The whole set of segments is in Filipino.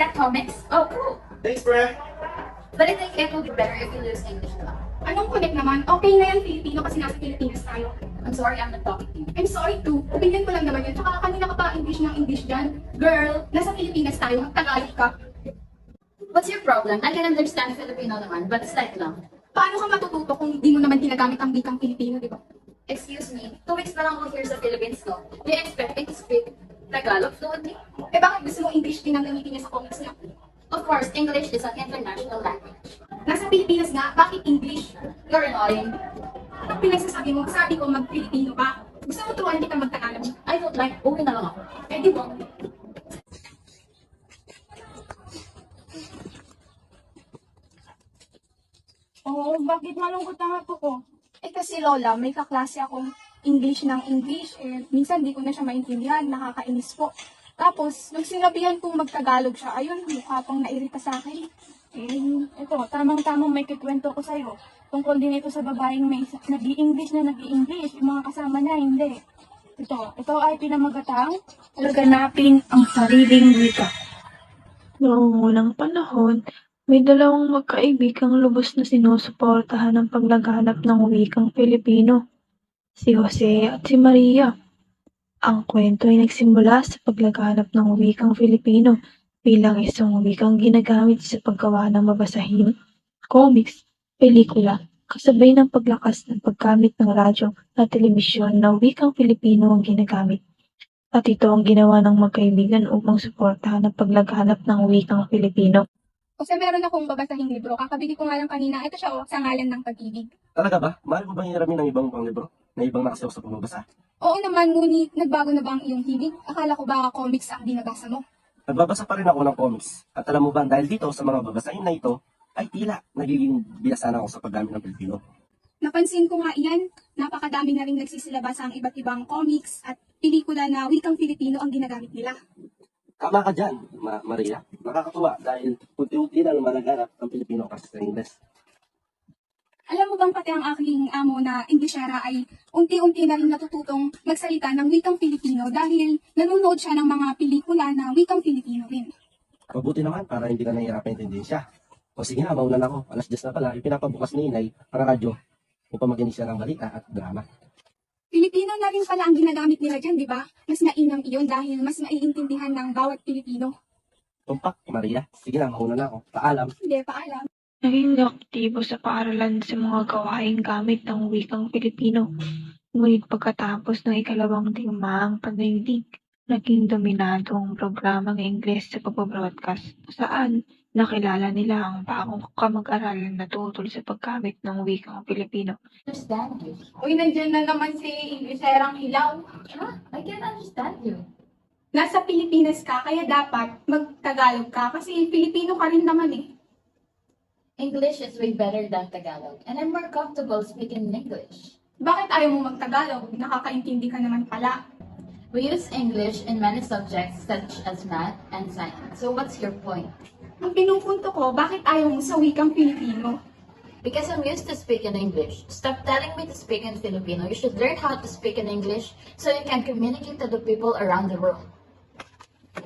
that comics? Oh, cool. Thanks, pre. But I think it will be better if you use English na lang. Anong connect naman? Okay na yan, Filipino, kasi nasa Pilipinas tayo. I'm sorry, I'm not talking to you. I'm sorry too. Opinion ko lang naman yun. Tsaka kanina ka pa English ng English dyan. Girl, nasa Pilipinas tayo. Tagalog ka. What's your problem? I can understand Filipino naman, but slight lang. Paano ka matututo kung di mo naman ginagamit ang wikang Pilipino, di ba? Excuse me, two weeks pa lang ako here sa Philippines, no? Do you expect me to speak Tagalog fluently? Eh bakit gusto mo English din ang gamitin niya sa comics niya? Of course, English is an international language. Nasa Pilipinas nga, bakit English? You're annoying. Anong pinagsasabi mo? Sabi ko mag-Pilipino ka. Gusto mo turuan kita mag-Tagalog? I don't like, uwi na lang ako. Eh di ba? Oo, bakit malungkot ang apo ko? Eh kasi Lola, may kaklase akong English ng English. Eh, minsan di ko na siya maintindihan, nakakainis po. Tapos, nung sinabihan kong magtagalog siya, ayun, mukha pang nairita sa akin. Eh, ito, tamang-tamang may kikwento ko sa'yo. Tungkol din ito sa babaeng may nag-i-English na nag-i-English, yung mga kasama niya, hindi. Ito, ito ay pinamagatang laganapin ang sariling wika. Noong unang panahon, may dalawang magkaibigang lubos na sinusuportahan ang paglaganap ng wikang Filipino, si Jose at si Maria. Ang kwento ay nagsimula sa paglaganap ng wikang Filipino bilang isang wikang ginagamit sa paggawa ng mabasahin, comics, pelikula, kasabay ng paglakas ng paggamit ng radyo at telebisyon na wikang Filipino ang ginagamit. At ito ang ginawa ng magkaibigan upang suportahan ang paglaganap ng wikang Filipino. Kasi meron akong babasahing libro. Kakabili ko nga lang kanina. Ito siya, oh, sa ngalan ng pag-ibig. Talaga ba? Mahal mo bang hiramin ng ibang pang libro? Na ibang nakasayaw sa pagbabasa? Oo naman, ngunit nagbago na ba ang iyong hilig? Akala ko ba comics ang binabasa mo? Nagbabasa pa rin ako ng comics. At alam mo ba, dahil dito sa mga babasahin na ito, ay tila nagiging biyasan ako sa paggamit ng Pilipino. Napansin ko nga iyan, napakadami na rin nagsisilabasa ang iba't ibang comics at pelikula na wikang Filipino ang ginagamit nila. Tama ka dyan, Ma- Maria. Nakakatuwa dahil unti-unti na lumalaganap ang Pilipino kasi sa Ingles. Alam mo bang pati ang aking amo na Inglesera ay unti-unti na rin natututong magsalita ng wikang Filipino dahil nanonood siya ng mga pelikula na wikang Filipino rin. Mabuti naman para hindi ka nahihirapan intindihin siya. O sige na, mauna na ako. Alas 10 na pala, ipinapabukas ni Inay ang radyo upang makinig siya ng balita at drama. Filipino na rin pala ang ginagamit nila dyan, di ba? Mas mainam iyon dahil mas maiintindihan ng bawat Pilipino. Tumpak, Maria. Sige na, mauna na ako. Paalam. Hindi, paalam. Naging aktibo sa paaralan sa mga gawaing gamit ng wikang Filipino. Ngunit pagkatapos ng ikalawang digmaang pagdaigdig, naging dominado ang programang Ingles sa pagbabroadcast saan nakilala nila ang bagong kamag-aralan na tutol sa paggamit ng wikang Filipino. Understand you. Uy, nandyan na naman si Ingleserang Hilaw. Huh? I can't understand you. Nasa Pilipinas ka, kaya dapat magtagalog ka kasi Filipino ka rin naman eh. English is way better than Tagalog, and I'm more comfortable speaking in English. Bakit ayaw mo magtagalog? Nakakaintindi ka naman pala. We use English in many subjects such as math and science. So what's your point? Ang pinupunto ko, bakit ayaw mo sa wikang Filipino? Because I'm used to speak in English. Stop telling me to speak in Filipino. You should learn how to speak in English so you can communicate to the people around the world.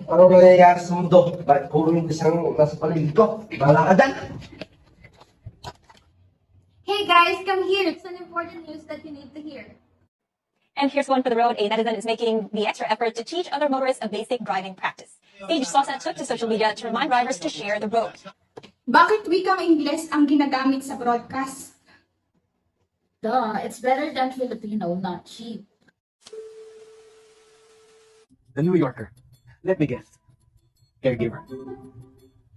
Ano nangyayari sa mundo? Bakit puro yung isang nasa paligid ko? Bahala ka dyan! Hey guys, come here. It's an important news that you need to hear. And here's one for the road. A netizen is making the extra effort to teach other motorists a basic driving practice. Paige Sosa took to social media to remind drivers to share the road. Bakit wikang Ingles ang ginagamit sa broadcast? Duh, it's better than Filipino, not cheap. The New Yorker. Let me guess. Caregiver.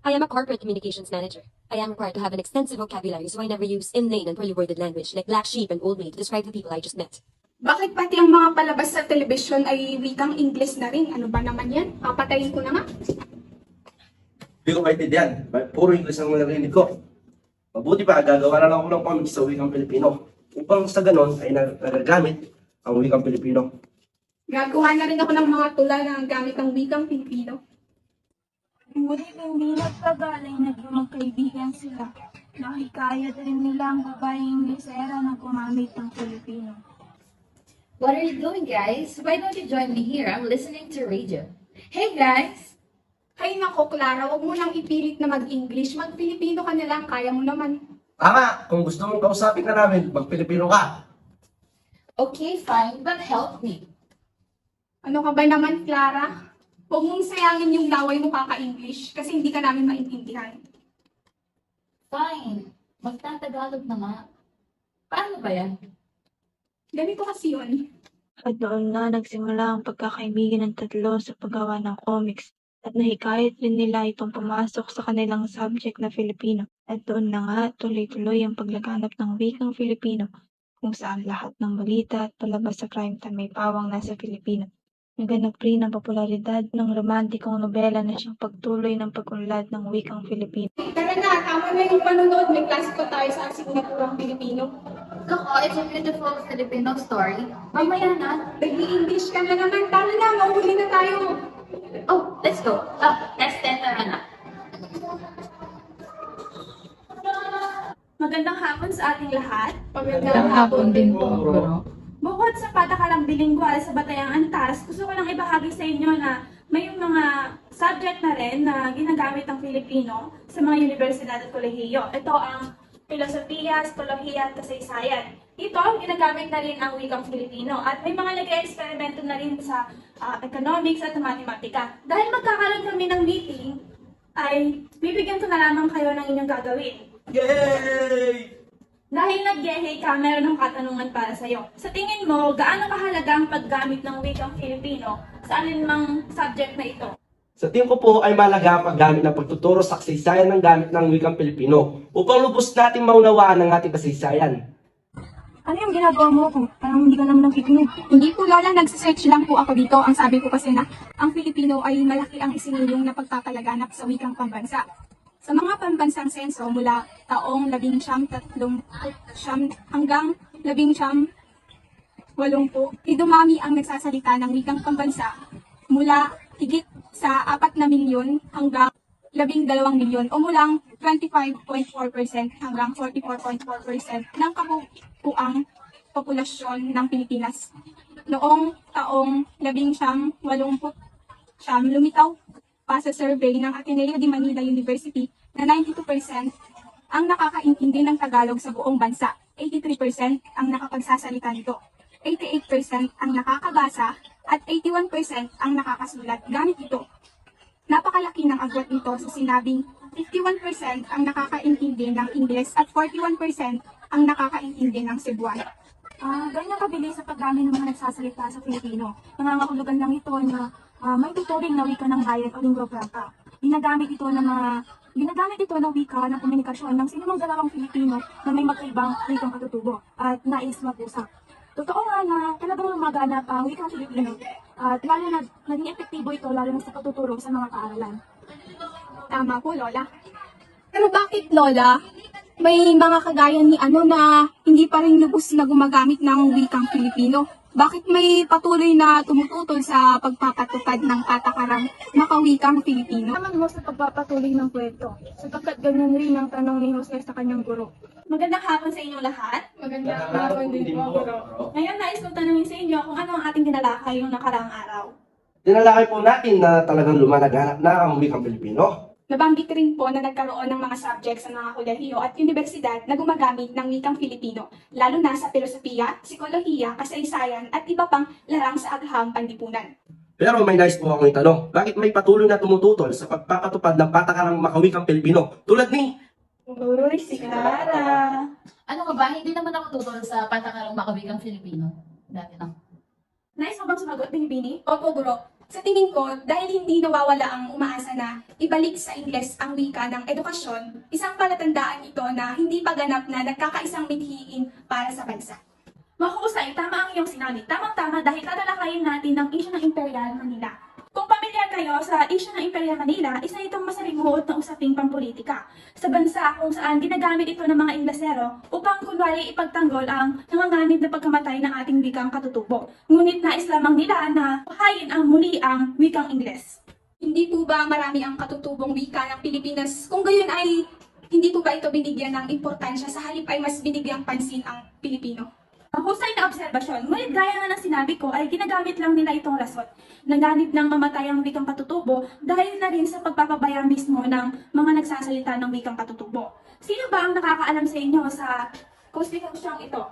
I am a corporate communications manager. I am required to have an extensive vocabulary, so I never use inane and poorly worded language like black sheep and old maid to describe the people I just met. Bakit pati ang mga palabas sa telebisyon ay wikang Ingles na rin? Ano ba naman yan? Papatayin ko na nga. Hindi ko maintindihan. Puro English ang narinig ko. Mabuti pa, gagawa na lang ako ng comics sa wikang Pilipino. Upang sa ganon ay nag- nagagamit ang wikang Pilipino. Gagawa na rin ako ng mga tula na gamit ng wikang Filipino. Ngunit hindi nagtagaling naging magkaibigan sila. Nakikayat rin nila ang babaeng Inglesera na gumamit ng Filipino. What are you doing, guys? Why don't you join me here? I'm listening to radio. Hey, guys! Hay nako, Clara, wag mo nang ipilit na mag-English. Mag-Filipino ka na lang, kaya mo naman. Tama, kung gusto mong kausapin ka namin, mag-Pilipino ka. Okay, fine, but help me. Ano ka ba naman, Clara? Huwag mong sayangin yung laway mo kaka-English kasi hindi ka namin maintindihan. Fine, magtatagalog na nga. Paano ba yan? Ganito kasi yun. At doon na nagsimula ang pagkakaibigan ng tatlo sa paggawa ng comics at nahikayat rin nila itong pumasok sa kanilang subject na Filipino. At doon na nga tuloy-tuloy ang paglaganap ng wikang Filipino kung saan lahat ng balita at palabas sa primetime may pawang nasa Filipino. Naganap rin ang popularidad ng romantikong nobela na siyang pagtuloy ng pag-unlad ng wikang Filipino. Tara na, tama na yung panonood. May klase ko tayo sa asignaturang Pilipino. Kako, it's a beautiful Filipino story. Mamaya na. Nag-i-English ka na naman. Tara na, mauhuli na tayo. Oh, let's go. Ah, next 10 na na. Magandang hapon sa ating lahat. Magandang hapon din po, bro. Bukod sa patakalang bilinggual sa Batayang Antas, gusto ko lang ibahagi sa inyo na may mga subject na rin na ginagamit ng Filipino sa mga universidad at kolehiyo. Ito ang filosofiya, astrolohiya at kasaysayan. Dito, ginagamit na rin ang wikang Filipino at may mga nag-eksperimento na rin sa ah, economics at matematika. Dahil magkakaroon kami ng meeting, ay bibigyan ko na lamang kayo ng inyong gagawin. Yay! Dahil nag-gehe ka, meron ng katanungan para sa'yo. Sa tingin mo, gaano kahalaga ang paggamit ng wikang Filipino sa alinmang subject na ito? Sa tingin ko po ay malaga ang paggamit ng pagtuturo sa kasaysayan ng gamit ng wikang Pilipino upang lubos natin maunawaan ang ating kasaysayan. Ano yung ginagawa mo ko? Parang hindi ka naman nakikinig. Hindi po, Lola. Nagsisearch lang po ako dito. Ang sabi ko kasi na ang Filipino ay malaki ang isinulong na pagpapalaganap sa wikang pambansa. Sa mga pambansang senso mula taong labing siyam tatlong siyam hanggang labing siyam walongpo, idumami ang nagsasalita ng wikang pambansa mula higit sa apat na milyon hanggang labing dalawang milyon o mulang 25.4% hanggang 44.4% ng kabuuang populasyon ng Pilipinas. Noong taong labing siyam walumput siyam lumitaw pa sa survey ng Ateneo de Manila University na 92% ang nakakaintindi ng Tagalog sa buong bansa. 83% ang nakapagsasalita nito. 88% ang nakakabasa at 81% ang nakakasulat gamit ito. Napakalaki ng agwat nito sa sinabing 51% ang nakakaintindi ng Ingles at 41% ang nakakaintindi ng Cebuano. Ah, ganyan kabilis sa pagdami ng mga nagsasalita sa Filipino. Nangangahulugan lang ito na ah, may tuturing na wika ng bayan o lingua franca. Ginagamit ito ng mga Ginagamit ito ng wika ng komunikasyon ng sinumang dalawang Filipino na may magkaibang wikang katutubo at nais mag-usap. Totoo nga na talagang lumaganap ang wikang Filipino at lalo na naging epektibo ito lalo na sa pagtuturo sa mga paaralan. Tama po, Lola. Pero bakit, Lola? May mga kagaya ni ano na hindi pa rin lubos na gumagamit ng wikang Filipino. Bakit may patuloy na tumututol sa pagpapatupad ng patakarang makawikang Filipino? Naman mo sa pagpapatuloy ng kwento, sapagkat ganyan rin ang tanong ni Jose sa kanyang guro. Magandang hapon sa inyong lahat. Magandang hapon din po, bro. Ngayon, nais kong tanungin sa inyo kung ano ang ating dinalakay yung nakaraang araw. Tinalakay po natin na talagang lumalaganap na ang wikang Pilipino. Nabanggit rin po na nagkaroon ng mga subject sa mga kolehiyo at universidad na gumagamit ng wikang Filipino, lalo na sa filosofiya, psikolohiya, kasaysayan at iba pang larang sa agham panlipunan. Pero may nice po akong itanong, bakit may patuloy na tumututol sa pagpapatupad ng patakarang makawikang Pilipino tulad ni Uy, si Clara. Ano ka ba? Hindi naman ako tutol sa patakarang makabikang Filipino. Dati lang. Nais mo bang sumagot, Binibini? Opo, guro. Sa tingin ko, dahil hindi nawawala ang umaasa na ibalik sa Ingles ang wika ng edukasyon, isang palatandaan ito na hindi pa ganap na nagkakaisang mithiin para sa bansa. Mahusay, tama ang iyong sinabi. Tamang-tama dahil tatalakayin natin ang issue ng Imperial Manila. Kung pamilyar kayo sa issue ng Imperial Manila, isa itong masalimuot na usaping pampolitika. Sa bansa kung saan ginagamit ito ng mga Inglesero upang kunwari ipagtanggol ang nanganganib na pagkamatay ng ating wikang katutubo. Ngunit nais lamang nila na pahayin ang muli ang wikang Ingles. Hindi po ba marami ang katutubong wika ng Pilipinas? Kung gayon ay hindi po ba ito binigyan ng importansya sa halip ay mas binigyang pansin ang Pilipino? Mahusay na obserbasyon. Ngunit gaya nga ng sinabi ko, ay ginagamit lang nila itong rason. Naganip ng mamatay ang wikang katutubo dahil na rin sa pagpapabaya mismo ng mga nagsasalita ng wikang katutubo. Sino ba ang nakakaalam sa inyo sa konstitusyong ito?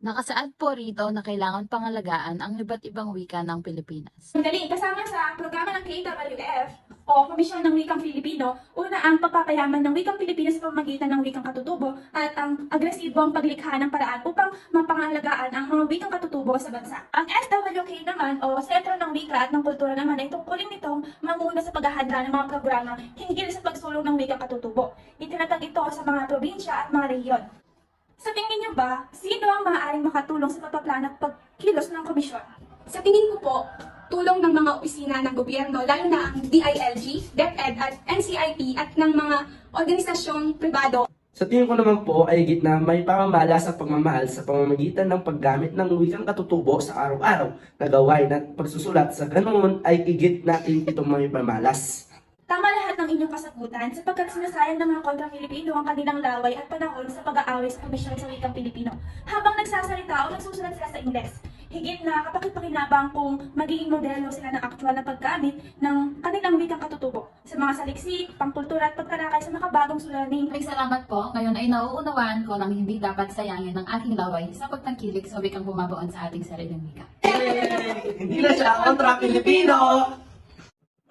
Nakasaad po rito na kailangan pangalagaan ang iba't ibang wika ng Pilipinas. Sandali, kasama sa programa ng KWF o Komisyon ng Wikang Filipino, una ang pagpapayaman ng wikang Pilipino sa pamamagitan ng wikang katutubo at ang agresibong paglikha ng paraan upang mapangalagaan ang mga wikang katutubo sa bansa. Ang SWK naman o Sentro ng Wika at ng Kultura naman ay tungkulin nitong manguna sa paghahanda ng mga programa hinggil sa pagsulong ng wikang katutubo. Itinatag ito sa mga probinsya at mga rehiyon. Sa tingin niyo ba, sino ang maaaring makatulong sa pagpaplano at pagkilos ng komisyon? Sa tingin ko po, tulong ng mga opisina ng gobyerno, lalo na ang DILG, DepEd at NCIP at ng mga organisasyong pribado Sa tingin ko naman po ay higit na may pamamala sa pagmamahal sa pamamagitan ng paggamit ng wikang katutubo sa araw-araw na gawain at pagsusulat sa ganoon ay higit natin itong may pamalas. Tama lahat ng inyong kasagutan sapagkat sinasayang ng mga kontra-Filipino ang kanilang laway at panahon sa pag-aaway sa komisyon sa wikang Pilipino habang nagsasalita o nagsusulat sila sa Ingles. Higit na kapakit-pakinabang kung magiging modelo sila ng aktual na paggamit ng kanilang wikang katutubo sa mga saliksik, pangkultura at pagtarakay sa makabagong sulanin. Maraming salamat po. Ngayon ay nauunawaan ko ng hindi dapat sayangin ang aking laway sa pagtangkilik sa wikang bumabaon sa ating sariling wika. Hindi na siya kontra Pilipino!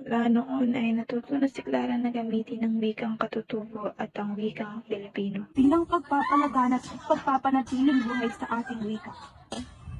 Mula noon ay natuto na si Clara na gamitin ang wikang katutubo at ang wikang Pilipino. bilang pagpapalaganap at pagpapanatiling buhay sa ating wika.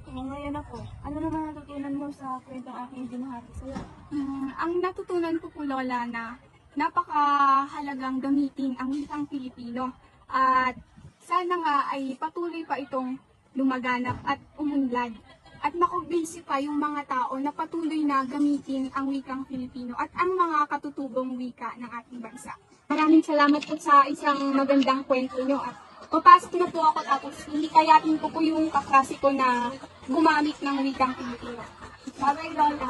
Oo, ngayon ako. Ano naman natutunan mo sa kwentong aking binahagi sa'yo? Mm, ang natutunan ko po, Lola, na napakahalagang gamitin ang wikang Pilipino. At sana nga ay patuloy pa itong lumaganap at umunlad. At makumbinsi pa yung mga tao na patuloy na gamitin ang wikang Pilipino at ang mga katutubong wika ng ating bansa. Maraming salamat po sa isang magandang kwento nyo at papasok na po ako tapos hindi kayatin ko po yung kaklase ko na gumamit ng wikang Pilipino. Bye-bye, Lola!